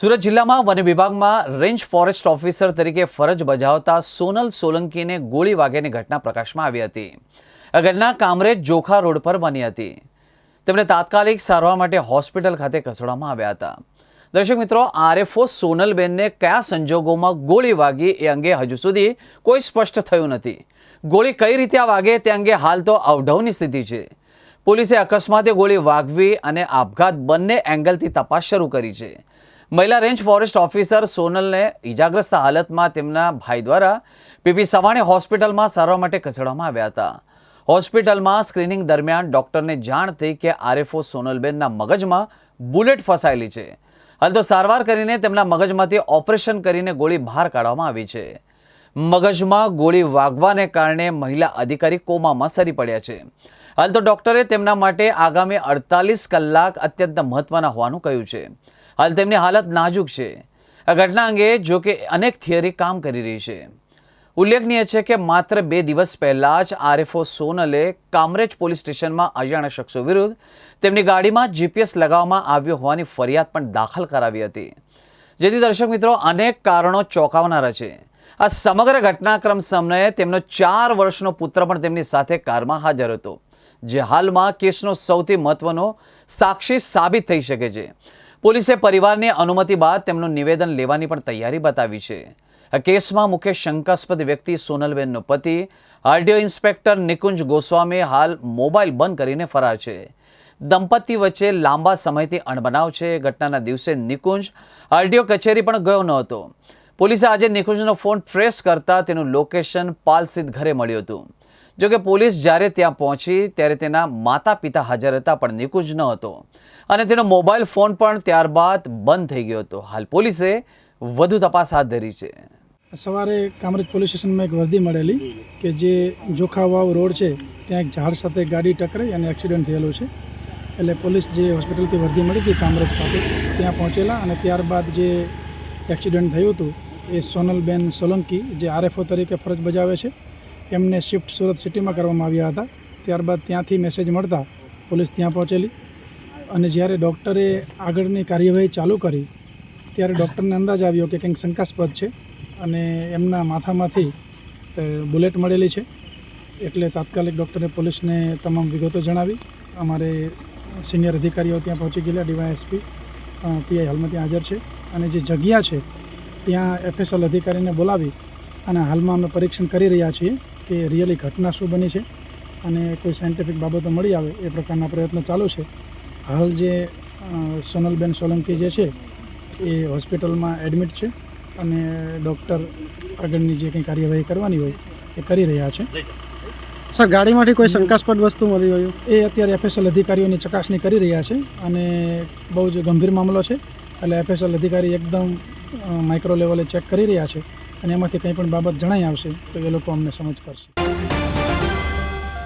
સુરત જિલ્લામાં વન વિભાગમાં range forest officer તરીકે ફરજ બજાવતા સોનલ સોલંકીને ગોળી વાગ્યાની ઘટના પ્રકાશમાં આવી હતી. આ ઘટના કામરેજ જોખા રોડ પર બની હતી. તેમને તાત્કાલિક સારવાર માટે હોસ્પિટલ ખાતે ખસેડવામાં આવ્યા હતા. દર્શક મિત્રો, આરએફઓ સોનલબેનને કયા સંજોગોમાં ગોળી વાગી એ અંગે હજુ સુધી કોઈ સ્પષ્ટ થયું નથી. ગોળી કઈ રીતે વાગે તે અંગે હાલ તો અવઢવની સ્થિતિ છે. પોલીસે અકસ્માતે ગોળી વાગવી અને આપઘાત બંને એંગલથી તપાસ શરૂ કરી છે. મહિલા રેન્જ ફોરેસ્ટ ઓફિસર સોનલને ઇજાગ્રસ્ત હાલતમાં તેમના ભાઈ દ્વારા પીપી સવાણી હોસ્પિટલમાં સારવાર માટે ખસેડવામાં આવ્યા હતા. હોસ્પિટલમાં સ્ક્રીનિંગ દરમિયાન ડોક્ટરને જાણ થઈ કે આરએફઓ સોનલબેનના મગજમાં બુલેટ ફસાયેલી છે. હાલ તો સારવાર કરીને તેમના મગજમાંથી ઓપરેશન કરીને ગોળી બહાર કાઢવામાં આવી છે. મગજમાં ગોળી વાગવાને કારણે મહિલા અધિકારી કોમામાં સરી પડ્યા છે. હાલ તો ડોક્ટરે તેમના માટે આગામી અડતાલીસ કલાક અત્યંત મહત્વના હોવાનું કહ્યું છે. હાલ તેમની હાલત નાજુક છે. આ ઘટના અંગે જો કે અનેક થિયરી કામ કરી રહી છે. ઉલ્લેખનીય છે કે માત્ર બે દિવસ પહેલા જ આરએફઓ સોનલે કામરેજ પોલીસ સ્ટેશનમાં અજાણ્યા શખ્સો વિરુદ્ધ તેમની ગાડીમાં જીપીએસ લગાવવામાં આવ્યો હોવાની ફરિયાદ પણ દાખલ કરાવી હતી. જેથી દર્શક મિત્રો અનેક કારણો ચોંકાવનારા છે. આ સમગ્ર ઘટનાક્રમ સમયે તેમનો ચાર વર્ષનો પુત્ર પણ તેમની સાથે કારમાં હાજર હતો, જે હાલમાં કેસનો સૌથી મહત્વનો સાક્ષી સાબિત થઈ શકે છે. પોલીસે પરિવારની અનુમતિ બાદ તેમનું નિવેદન લેવાની પણ તૈયારી બતાવી છે. કેસમાં મુખ્ય શંકાસ્પદ વ્યક્તિ સોનલબેનનો પતિ, આરડીઓ ઇન્સ્પેક્ટર નિકુંજ ગોસ્વામી હાલ મોબાઈલ બંધ કરીને ફરાર છે. દંપતી વચ્ચે લાંબા સમયથી અણબનાવ છે. ઘટનાના દિવસે નિકુંજ આરડીઓ કચેરી પણ ગયો ન હતો. પોલીસે આજે નિકુંજનો ફોન ટ્રેસ કરતા તેનું લોકેશન પાલસિદ્ધ ઘરે મળ્યું હતું. જોકે પોલીસ જ્યારે ત્યાં પહોંચી, ત્યારે તેના માતા પિતા હાજર હતા, પણ નિકુંજ ન હતો. અને તેનો મોબાઈલ ફોન પણ ત્યારબાદ બંધ થઈ ગયો હતો. હાલ પોલીસે વધુ તપાસ હાથ ધરી છે. સવારે કામરેજ પોલીસ સ્ટેશનમાં એક વર્દી મળેલી કે જે જોખાવાવ રોડ છે, ત્યાં એક ઝાડ સાથે ગાડી ટકરાઈ અને એક્સિડન્ટ થયેલો છે. એટલે પોલીસ જે હોસ્પિટલથી વર્દી મળી હતી, કામરેજ ખાતે, ત્યાં પહોંચેલા અને ત્યારબાદ જે એક્સિડન્ટ થયું હતું, એ સોનલબેન સોલંકી, જે આરએફઓ તરીકે ફરજ બજાવે છે એમને શિફ્ટ સુરત સિટીમાં કરવામાં આવ્યા હતા. ત્યારબાદ ત્યાંથી મેસેજ મળતા પોલીસ ત્યાં પહોંચેલી અને જ્યારે ડૉક્ટરે આગળની કાર્યવાહી ચાલુ કરી, ત્યારે ડૉક્ટરને અંદાજ આવ્યો કે કંઈક શંકાસ્પદ છે અને એમના માથામાંથી બુલેટ મળેલી છે. એટલે તાત્કાલિક ડૉક્ટરે પોલીસને તમામ વિગતો જણાવી. અમારે સિનિયર અધિકારીઓ ત્યાં પહોંચી ગયેલા, ડીવાયએસપી પીઆઈ હાલમાં ત્યાં હાજર છે. અને જે જગ્યા છે, ત્યાં એફએસએલ અધિકારીને બોલાવી અને હાલમાં અમે પરીક્ષણ કરી રહ્યા છીએ. કે રિયલી ઘટના શું બની છે અને કોઈ સાયન્ટિફિક બાબતો મળી આવે એ પ્રકારના પ્રયત્નો ચાલુ છે. હાલ જે સોનલબેન સોલંકી જે છે એ હોસ્પિટલમાં એડમિટ છે અને ડૉક્ટર આગળની જે કંઈ કાર્યવાહી કરવાની હોય એ કરી રહ્યા છે. સર ગાડીમાંથી કોઈ શંકાસ્પદ વસ્તુ મળી હોય? એ અત્યારે એફએસએલ અધિકારીઓની ચકાસણી કરી રહ્યા છે અને બહુ જ ગંભીર મામલો છે. એટલે એફએસએલ અધિકારી એકદમ માઇક્રો લેવલે ચેક કરી રહ્યા છે. અને એમાંથી કંઈ પણ બાબત જણાઈ આવશે તો એ લોકો અમને સમજ કરશે.